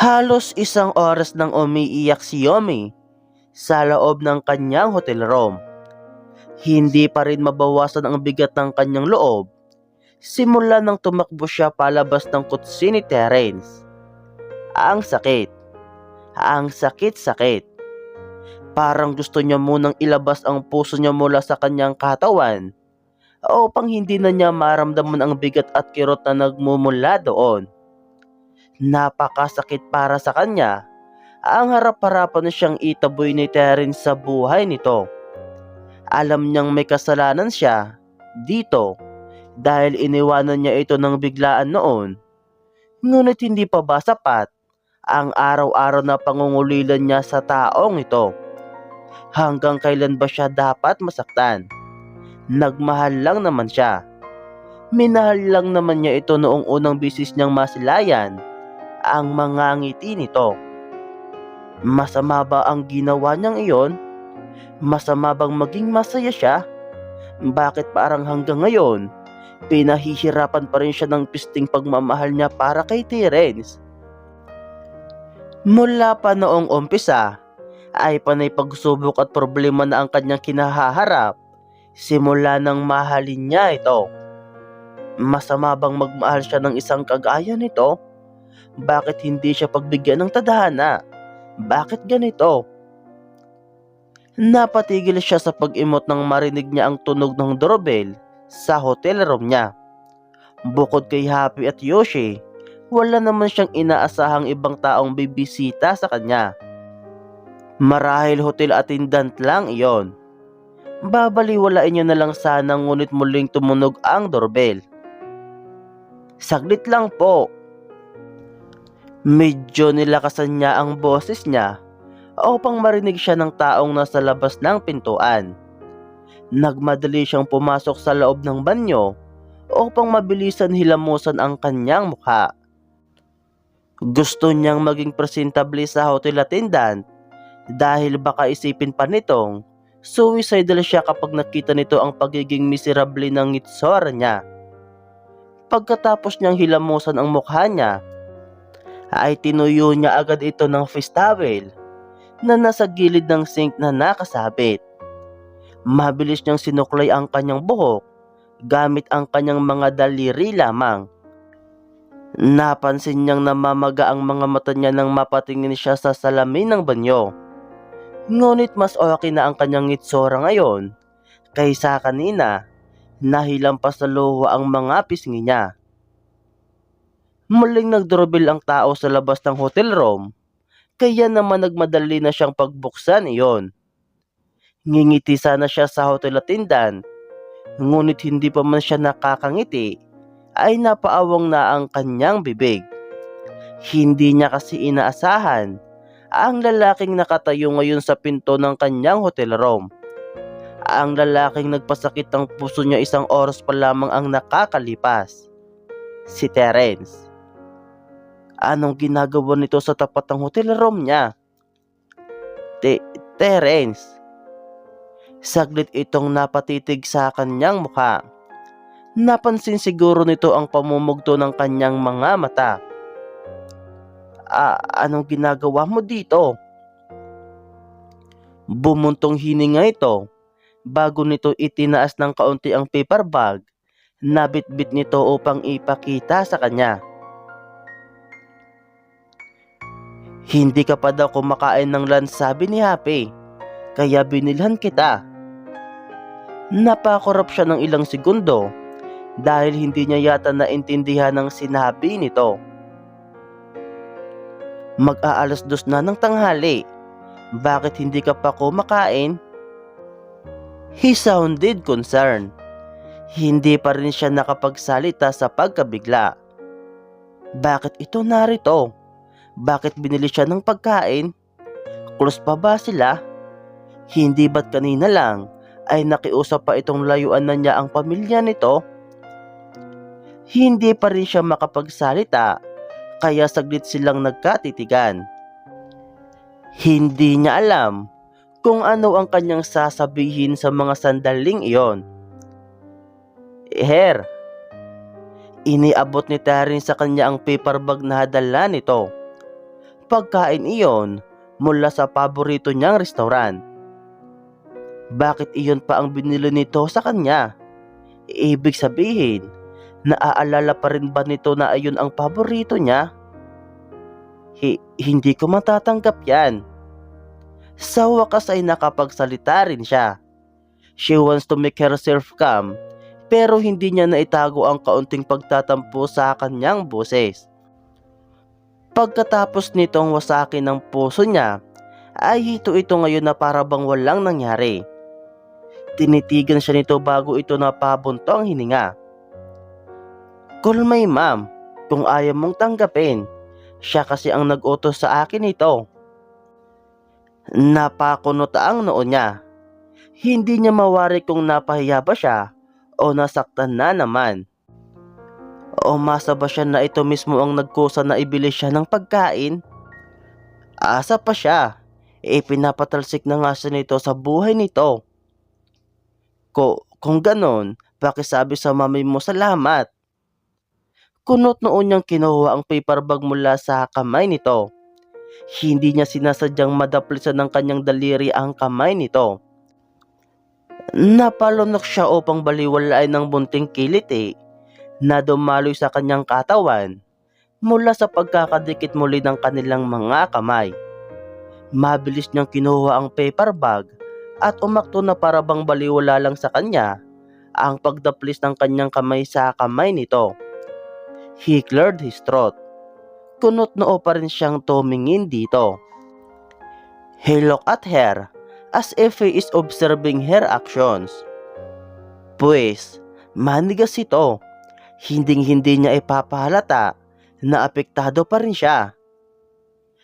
Halos isang oras nang umiiyak si Yomi sa loob ng kanyang hotel room. Hindi pa rin mabawasan ang bigat ng kanyang loob. Simula nang tumakbo siya palabas ng kutsi ni Terence. Ang sakit. Ang sakit-sakit. Parang gusto niya munang ilabas ang puso niya mula sa kanyang katawan upang hindi na niya maramdaman ang bigat at kirot na nagmumula doon. Napakasakit para sa kanya ang harap-harapan na siyang itaboy ni Terence sa buhay nito. Alam niyang may kasalanan siya dito dahil iniwanan niya ito ng biglaan noon. Ngunit hindi pa ba sapat ang araw-araw na pangungulilan niya sa taong ito? Hanggang kailan ba siya dapat masaktan? Nagmahal lang naman siya. Minahal lang naman niya ito noong unang bisis niyang masilayan ang mga ngiti nito. Masama ba ang ginawa niyang iyon? Masama bang maging masaya siya? Bakit parang hanggang ngayon, pinahihirapan pa rin siya ng pisting pagmamahal niya para kay Terence? Mula pa noong umpisa, ay panay pagsubok at problema na ang kanyang kinahaharap simula nang mahalin niya ito. Masama bang magmahal siya ng isang kagaya nito? Bakit hindi siya pagbigyan ng tadhana? Bakit ganito? Napatigil siya sa pag-imot nang marinig niya ang tunog ng doorbell sa hotel room niya. Bukod kay Happy at Yoshi, wala naman siyang inaasahang ibang taong bibisita sa kanya. Marahil hotel attendant lang iyon. Babaliwalain niyo na lang sana ngunit muling tumunog ang doorbell. Saglit lang po. Medyo nilakasan niya ang boses niya upang marinig siya ng taong nasa labas ng pintuan. Nagmadali siyang pumasok sa loob ng banyo upang mabilisan hilamusan ang kanyang mukha. Gusto niyang maging presentable sa hotel attendant dahil baka isipin pa nitong suicidal siya kapag nakita nito ang pagiging miserable ng ngitsura niya. Pagkatapos niyang hilamusan ang mukha niya, ay tinuyo niya agad ito ng face towel na nasa gilid ng sink na nakasabit. Mabilis niyang sinuklay ang kanyang buhok gamit ang kanyang mga daliri lamang. Napansin niyang namamaga ang mga mata niya nang mapatingin siya sa salamin ng banyo. Ngunit mas okay na ang kanyang ngitsura ngayon kaysa kanina nahilang pa sa luha ang mga pisngi niya. Muling nagdoorbell ang tao sa labas ng hotel room kaya naman nagmadali na siyang pagbuksan iyon. Ngingiti sana siya sa hotel attendant ngunit hindi pa man siya nakakangiti ay napaawang na ang kanyang bibig. Hindi niya kasi inaasahan ang lalaking nakatayo ngayon sa pinto ng kanyang hotel room. Ang lalaking nagpasakit ng puso niya isang oras pa lamang ang nakakalipas. Si Terence. Anong ginagawa nito sa tapat ng hotel room niya? Te Terence. Saglit itong napatitig sa kanyang mukha. Napansin siguro nito ang pamumugto ng kanyang mga mata. Ah, anong ginagawa mo dito? Bumuntong hininga ito bago nito itinaas ng kaunti ang paper bag na bitbit nito upang ipakita sa kanya. Hindi ka pa daw kumakain ng lunch sabi ni Happy, kaya binilhan kita. Napakorap siya ng ilang segundo dahil hindi niya yata naintindihan ng sinabi nito. Mag-aalas dos na ng tanghali. Bakit hindi ka pa kumakain? He sounded concerned. Hindi pa rin siya nakapagsalita sa pagkabigla. Bakit ito narito? Bakit binili siya ng pagkain? Close pa ba sila? Hindi ba't kanina lang ay nakiusap pa itong layuan na niya ang pamilya nito? Hindi pa rin siya makapagsalita kaya saglit silang nagkatitigan. Hindi niya alam kung ano ang kanyang sasabihin sa mga sandaling iyon. Her, iniabot ni Tarin sa kanya ang paper bag na hadala nito. Pagkain iyon mula sa paborito niyang restaurant. Bakit iyon pa ang binili nito sa kanya? Ibig sabihin, naaalala pa rin ba nito na ayun ang paborito niya? Hi- hindi ko matatanggap yan. Sa wakas ay nakapagsalita rin siya. She wants to make herself calm pero hindi niya naitago ang kaunting pagtatampo sa kanyang boses. Pagkatapos nitong wasakin ng puso niya, ay hito ito ngayon na para bang walang nangyari. Tinitigan siya nito bago ito napabunto ang hininga. Kulmay ma'am, kung ayaw mong tanggapin, siya kasi ang nag-utos sa akin ito. Napakunota ang noo niya. Hindi niya mawari kung napahiya ba siya o nasaktan na naman. O masa ba siya na ito mismo ang nagkusa na ibili siya ng pagkain? Asa pa siya? E pinapatalsik na nga siya nito sa buhay nito. Ko, kung ganon, pakisabi sa mami mo salamat. Kunot noon niyang kinuha ang paper bag mula sa kamay nito. Hindi niya sinasadyang madaplisan ng kanyang daliri ang kamay nito. Napalunok siya upang baliwalain ng bunting kilit eh, na dumaloy sa kanyang katawan mula sa pagkakadikit muli ng kanilang mga kamay. Mabilis niyang kinuha ang paper bag at umakto na para bang baliwala lang sa kanya ang pagdaplis ng kanyang kamay sa kamay nito. He cleared his throat. Kunot noo pa rin siyang tumingin dito. He looked at her as if he is observing her actions. Pues, manigas ito. Hinding-hindi niya ipapahalata na apektado pa rin siya.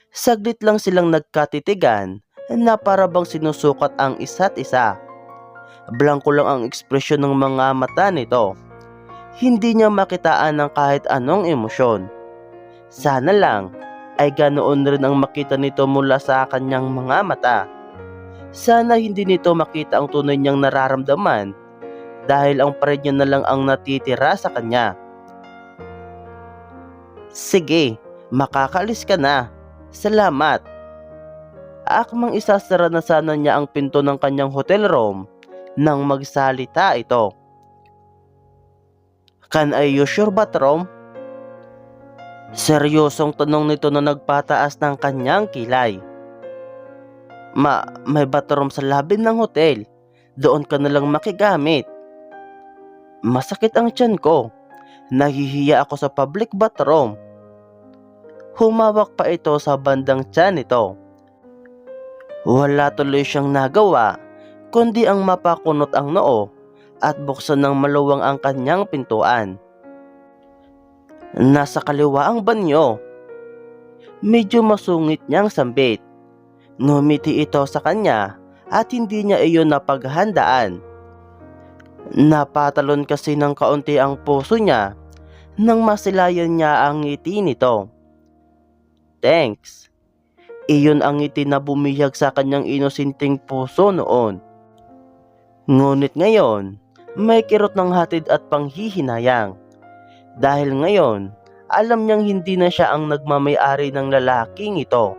Saglit lang silang nagkatitigan na para bang sinusukat ang isa't isa. Blanko lang ang ekspresyon ng mga mata nito. Hindi niya makitaan ng kahit anong emosyon. Sana lang ay ganoon rin ang makita nito mula sa kanyang mga mata. Sana hindi nito makita ang tunay niyang nararamdaman dahil ang pared niya na lang ang natitira sa kanya. Sige, makakalis ka na. Salamat. Akmang isasara na sana niya ang pinto ng kanyang hotel room nang magsalita ito. Can I use your bathroom? Seryosong tanong nito na nagpataas ng kanyang kilay. Ma, may bathroom sa labi ng hotel. Doon ka na lang makigamit. Masakit ang tiyan ko. Nahihiya ako sa public bathroom. Humawak pa ito sa bandang tiyan nito. Wala tuloy siyang nagawa, kundi ang mapakunot ang noo at buksan ng maluwang ang kanyang pintuan. Nasa kaliwa ang banyo. Medyo masungit niyang sambit. Ngumiti ito sa kanya at hindi niya iyon napaghandaan. Napatalon kasi ng kaunti ang puso niya nang masilayan niya ang ngiti nito. Thanks. Iyon ang ngiti na bumihag sa kanyang inosinting puso noon. Ngunit ngayon, may kirot ng hatid at panghihinayang. Dahil ngayon, alam niyang hindi na siya ang nagmamayari ng lalaking ito.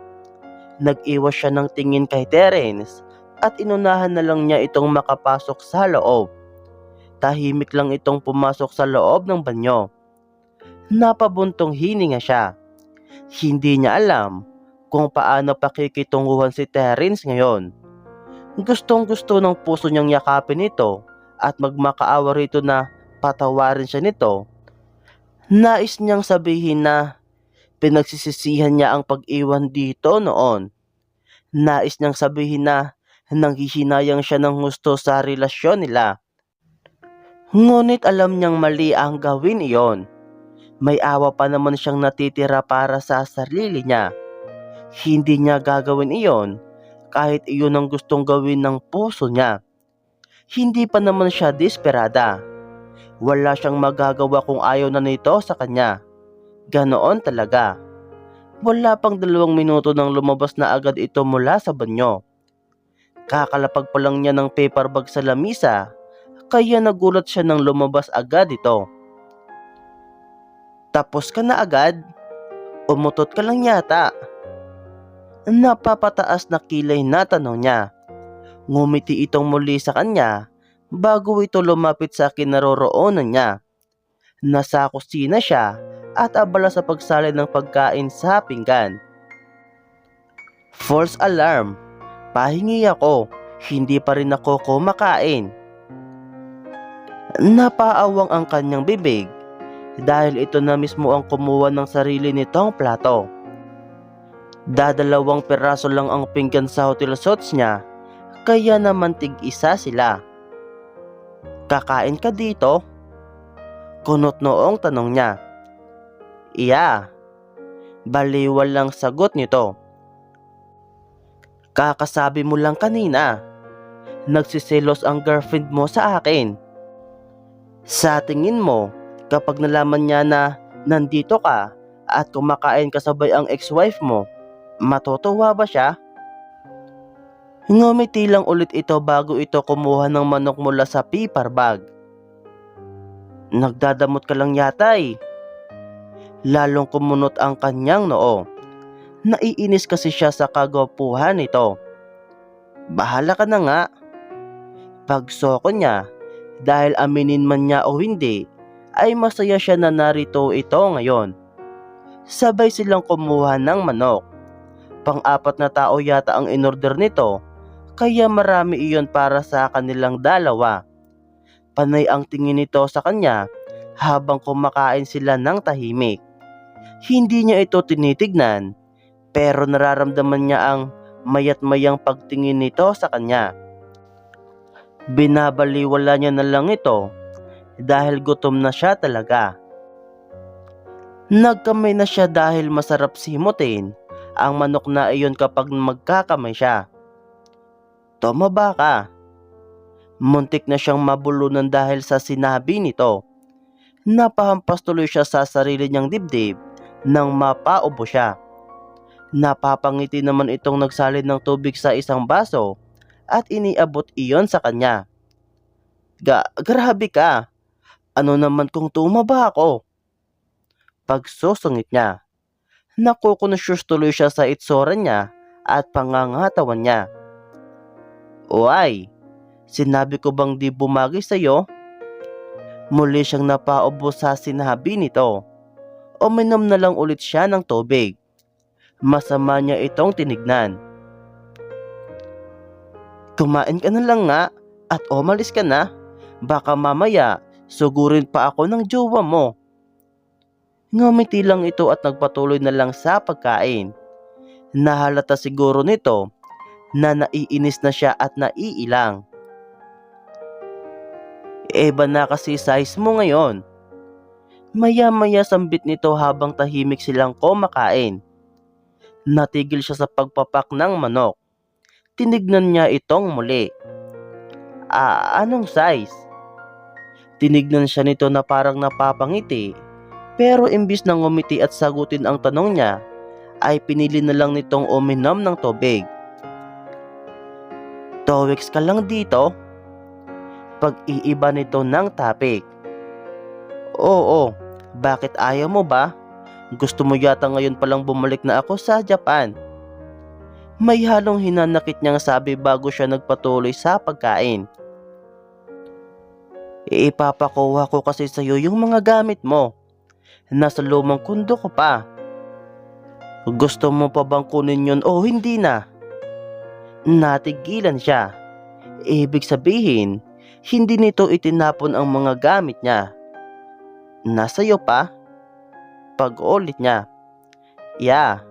Nag-iwas siya ng tingin kay Terence at inunahan na lang niya itong makapasok sa loob. Tahimik lang itong pumasok sa loob ng banyo. Napabuntong hininga siya. Hindi niya alam kung paano pakikitunguhan si Terence ngayon. Gustong gusto ng puso niyang yakapin ito at magmakaawa rito na patawarin siya nito. Nais niyang sabihin na pinagsisisihan niya ang pag-iwan dito noon. Nais niyang sabihin na nanghihinayang siya ng gusto sa relasyon nila. Ngunit alam niyang mali ang gawin iyon. May awa pa naman siyang natitira para sa sarili niya. Hindi niya gagawin iyon kahit iyon ang gustong gawin ng puso niya. Hindi pa naman siya desperada. Wala siyang magagawa kung ayaw na nito sa kanya. Ganoon talaga. Wala pang dalawang minuto nang lumabas na agad ito mula sa banyo. Kakalapag pa lang niya ng paper bag sa lamisa, kaya nagulat siya nang lumabas agad ito. Tapos ka na agad? Umutot ka lang yata. Napapataas na kilay na tanong niya. Ngumiti itong muli sa kanya bago ito lumapit sa kinaroroonan niya. Nasa kusina siya at abala sa pagsali ng pagkain sa pinggan. False alarm. Pahingi ako. Hindi pa rin ako kumakain. Napaawang ang kanyang bibig dahil ito na mismo ang kumuha ng sarili nitong plato. Dadalawang peraso lang ang pinggan sa hotel sots niya, kaya naman tig-isa sila. Kakain ka dito? Kunot noong tanong niya. Iya. Baliwal lang sagot nito. Kakasabi mo lang kanina. Nagsiselos ang girlfriend mo sa akin. Sa tingin mo, kapag nalaman niya na nandito ka at kumakain kasabay ang ex-wife mo, matutuwa ba siya? Ngumiti lang ulit ito bago ito kumuha ng manok mula sa paper bag. Nagdadamot ka lang yata eh. Lalong kumunot ang kanyang noo. Naiinis kasi siya sa kagwapuhan nito. Bahala ka na nga. Pagsoko niya, dahil aminin man niya o hindi, ay masaya siya na narito ito ngayon. Sabay silang kumuha ng manok. Pang-apat na tao yata ang inorder nito, kaya marami iyon para sa kanilang dalawa. Panay ang tingin nito sa kanya habang kumakain sila ng tahimik. Hindi niya ito tinitignan, pero nararamdaman niya ang mayat mayang pagtingin nito sa kanya. Binabaliwala niya na lang ito dahil gutom na siya talaga. Nagkamay na siya dahil masarap simutin ang manok na iyon kapag magkakamay siya. Tumaba ka. Muntik na siyang mabulunan dahil sa sinabi nito. Napahampas tuloy siya sa sarili niyang dibdib nang mapaubo siya. Napapangiti naman itong nagsalin ng tubig sa isang baso at iniabot iyon sa kanya. Ga, grabe ka. Ano naman kung tumaba ako? Pagsusungit niya, nakukonsyos tuloy siya sa itsura niya at pangangatawan niya. Uy, sinabi ko bang di bumagi sa'yo? Muli siyang napaubo sa sinabi nito. Uminom na lang ulit siya ng tubig. Masama niya itong tinignan. Kumain ka na lang nga at umalis ka na. Baka mamaya sugurin pa ako ng jowa mo. Ngumiti lang ito at nagpatuloy na lang sa pagkain. Nahalata siguro nito na naiinis na siya at naiilang. Eba na kasi size mo ngayon. Maya-maya sambit nito habang tahimik silang kumakain. Natigil siya sa pagpapak ng manok. Tinignan niya itong muli. Ah, anong size? Tinignan siya nito na parang napapangiti. Pero imbis na ngumiti at sagutin ang tanong niya, ay pinili na lang nitong uminom ng tubig. Towex ka lang dito? Pag-iiba nito ng topic. Oo, bakit ayaw mo ba? Gusto mo yata ngayon palang bumalik na ako sa Japan. May halong hinanakit niyang sabi bago siya nagpatuloy sa pagkain. Ipapakuha ko kasi sa iyo yung mga gamit mo. Nasa lumang kundo ko pa. Gusto mo pa bang kunin yun o hindi na? Natigilan siya. Ibig sabihin, hindi nito itinapon ang mga gamit niya. Nasa'yo pa? Pag-ulit niya. Yeah.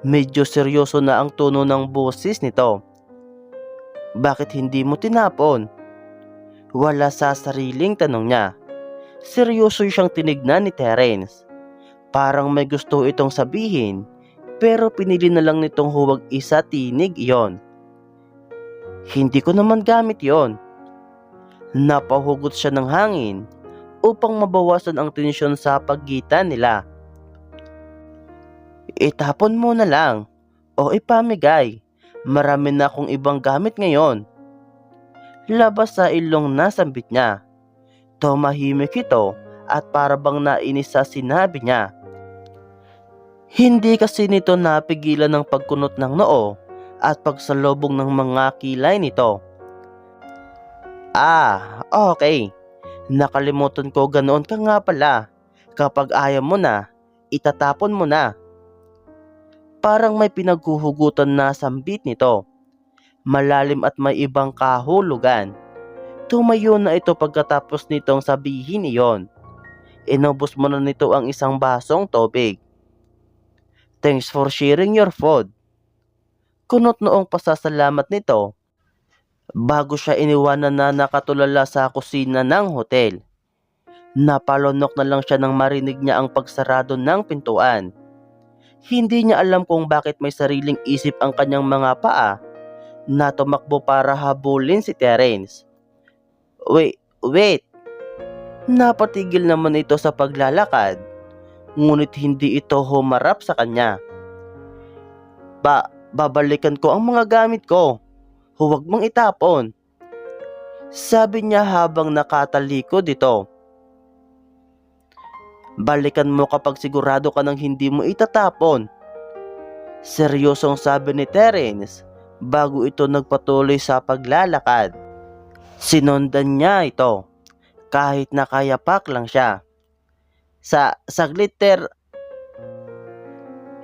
Medyo seryoso na ang tono ng boses nito. Bakit hindi mo tinapon? Wala sa sariling tanong niya. Seryoso siyang tinignan ni Terence. Parang may gusto itong sabihin, pero pinili na lang nitong huwag isa tinig iyon. Hindi ko naman gamit yon. Napahugot siya ng hangin upang mabawasan ang tensyon sa pagitan nila. Itapon mo na lang o ipamigay. Marami na akong ibang gamit ngayon. Labas sa ilong nasambit niya. Tumahimik ito at para bang nainis sa sinabi niya. Hindi kasi nito napigilan ng pagkunot ng noo at pagsalubong ng mga kilay nito. Ah, okay. Nakalimutan ko ganoon ka nga pala. Kapag ayaw mo na, itatapon mo na. Parang may pinaghuhugutan na sambit nito. Malalim at may ibang kahulugan. Tumayo na ito pagkatapos nitong sabihin iyon. Inubos mo na nito ang isang basong tubig. Thanks for sharing your food. Kunot noong pasasalamat nito bago siya iniwanan na nakatulala sa kusina ng hotel. Napalunok na lang siya nang marinig niya ang pagsarado ng pintuan. Hindi niya alam kung bakit may sariling isip ang kanyang mga paa na tumakbo para habulin si Terence. Wait, wait. Napatigil naman ito sa paglalakad, ngunit hindi ito humarap sa kanya. Ba, babalikan ko ang mga gamit ko. Huwag mong itapon. Sabi niya habang nakatalikod ito. Balikan mo kapag sigurado ka ng hindi mo itatapon. Seryosong sabi ni Terence bago ito nagpatuloy sa paglalakad. Sinundan niya ito kahit nakayapak lang siya. Sa saglit ter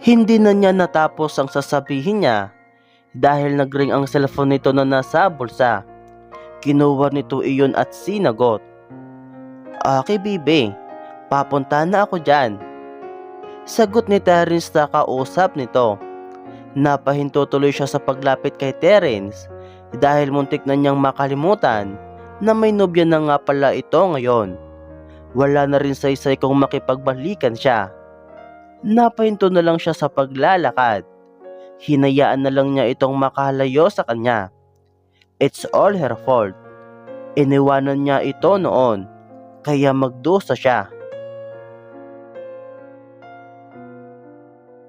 hindi na niya natapos ang sasabihin niya dahil nagring ang cellphone nito na nasa bulsa. Kinuha nito iyon at sinagot. Okay, bibi. Papunta na ako dyan. Sagot ni Terence na kausap nito. Napahinto tuloy siya sa paglapit kay Terence dahil muntik na niyang makalimutan na may nobya na nga pala ito ngayon. Wala na rin saysay kung makipagbalikan siya. Napahinto na lang siya sa paglalakad. Hinayaan na lang niya itong makalayo sa kanya. It's all her fault. Iniwanan niya ito noon, kaya magdusa siya.